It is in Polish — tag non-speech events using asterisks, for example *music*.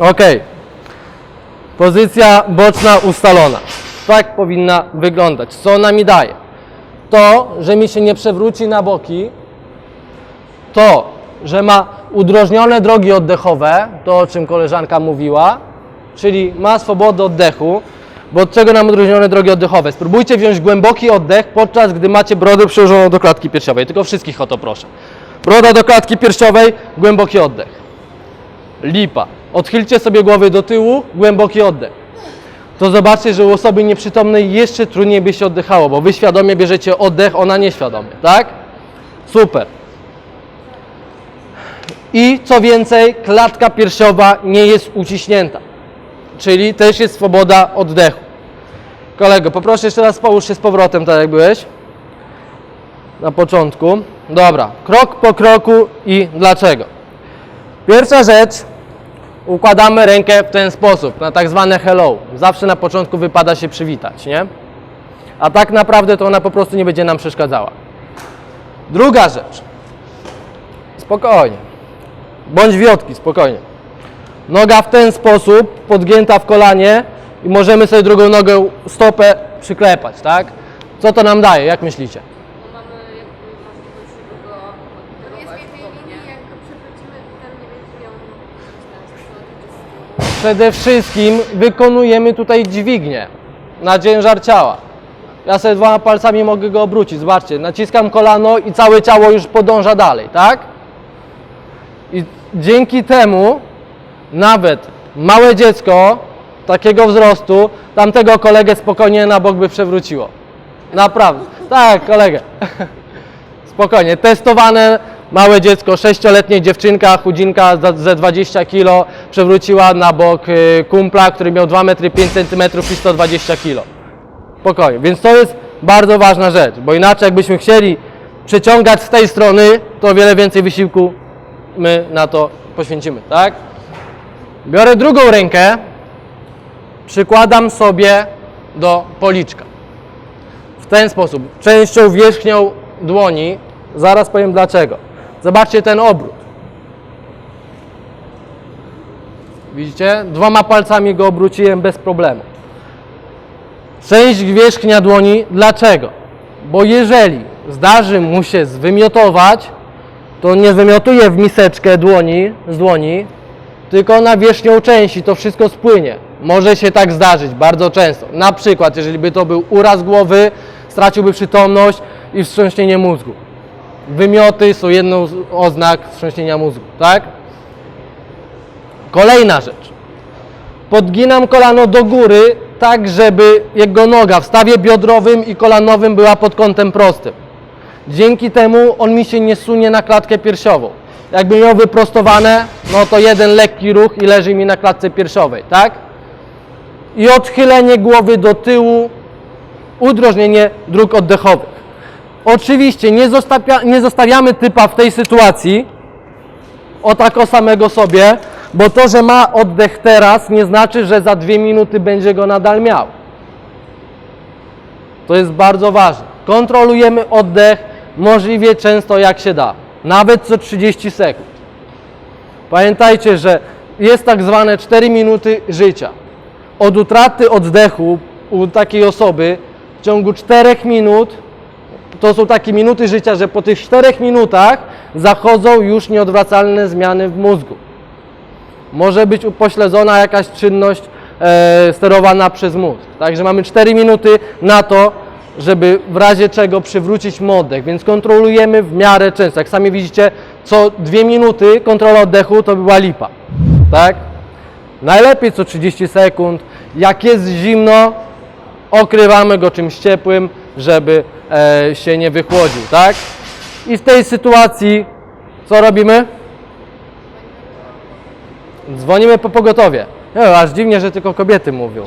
Ok. Pozycja boczna ustalona. Tak powinna wyglądać. Co ona mi daje? To, że mi się nie przewróci na boki, to, że ma udrożnione drogi oddechowe, to o czym koleżanka mówiła, czyli ma swobodę oddechu, bo od czego nam udrożnione drogi oddechowe? Spróbujcie wziąć głęboki oddech, podczas gdy macie brodę przyłożoną do klatki piersiowej. Tylko wszystkich o to proszę. Broda do klatki piersiowej, głęboki oddech. Lipa. Odchylcie sobie głowy do tyłu, głęboki oddech. To zobaczcie, że u osoby nieprzytomnej jeszcze trudniej by się oddychało, bo wy świadomie bierzecie oddech, ona nieświadomie, tak? Super. I co więcej, klatka piersiowa nie jest uciśnięta, czyli też jest swoboda oddechu. Kolego, poproszę jeszcze raz połóż się z powrotem, tak jak byłeś na początku. Dobra, krok po kroku i dlaczego. Pierwsza rzecz, układamy rękę w ten sposób, na tak zwane hello. Zawsze na początku wypada się przywitać, nie? A tak naprawdę to ona po prostu nie będzie nam przeszkadzała. Druga rzecz. Spokojnie. Bądź wiotki, spokojnie. Noga w ten sposób, podgięta w kolanie i możemy sobie drugą nogę, stopę przyklepać, tak? Co to nam daje, jak myślicie? Mamy jakby możliwość, żeby go jest go przewrócimy, to tam nie będzie miał sensu. Przede wszystkim wykonujemy tutaj dźwignię na ciężar ciała. Ja sobie dwoma palcami mogę go obrócić. Zobaczcie, naciskam kolano i całe ciało już podąża dalej, tak? I dzięki temu nawet małe dziecko takiego wzrostu tamtego kolegę spokojnie na bok by przewróciło. Naprawdę. Tak, kolegę. *laughs* Spokojnie. Testowane małe dziecko, sześcioletnie dziewczynka, chudzinka ze 20 kg przewróciła na bok y, kumpla, który miał 2 metry 5 cm i 120 kg. Spokojnie. Więc to jest bardzo ważna rzecz, bo inaczej jakbyśmy chcieli przeciągać z tej strony, to o wiele więcej wysiłku my na to poświęcimy, tak? Biorę drugą rękę, przykładam sobie do policzka. W ten sposób, częścią wierzchnią dłoni, zaraz powiem dlaczego. Zobaczcie ten obrót. Widzicie? Dwoma palcami go obróciłem bez problemu. Część wierzchnia dłoni, dlaczego? Bo jeżeli zdarzy mu się zwymiotować, to nie wymiotuje w miseczkę dłoni, z dłoni, tylko na wierzchnią część i to wszystko spłynie. Może się tak zdarzyć bardzo często. Na przykład, jeżeli by to był uraz głowy, straciłby przytomność i wstrząśnienie mózgu. Wymioty są jedną z oznak wstrząśnienia mózgu, tak? Kolejna rzecz. Podginam kolano do góry, tak żeby jego noga w stawie biodrowym i kolanowym była pod kątem prostym. Dzięki temu on mi się nie sunie na klatkę piersiową. Jakby miał wyprostowane, no to jeden lekki ruch i leży mi na klatce piersiowej, tak? I odchylenie głowy do tyłu, udrożnienie dróg oddechowych. Oczywiście nie, zostawia, nie zostawiamy typa w tej sytuacji o tako samego sobie, bo to, że ma oddech teraz, nie znaczy, że za dwie minuty będzie go nadal miał. To jest bardzo ważne. Kontrolujemy oddech możliwie często jak się da, nawet co 30 sekund. Pamiętajcie, że jest tak zwane 4 minuty życia. Od utraty oddechu u takiej osoby w ciągu 4 minut to są takie minuty życia, że po tych 4 minutach zachodzą już nieodwracalne zmiany w mózgu. Może być upośledzona jakaś czynność e, sterowana przez mózg. Także mamy 4 minuty na to, żeby w razie czego przywrócić oddech, więc kontrolujemy w miarę często. Jak sami widzicie, co 2 minuty kontrola oddechu to była lipa. Tak? Najlepiej co 30 sekund. Jak jest zimno, okrywamy go czymś ciepłym, żeby e, się nie wychłodził, tak? I w tej sytuacji co robimy? Dzwonimy po pogotowie. Nie, aż dziwnie, że tylko kobiety mówią.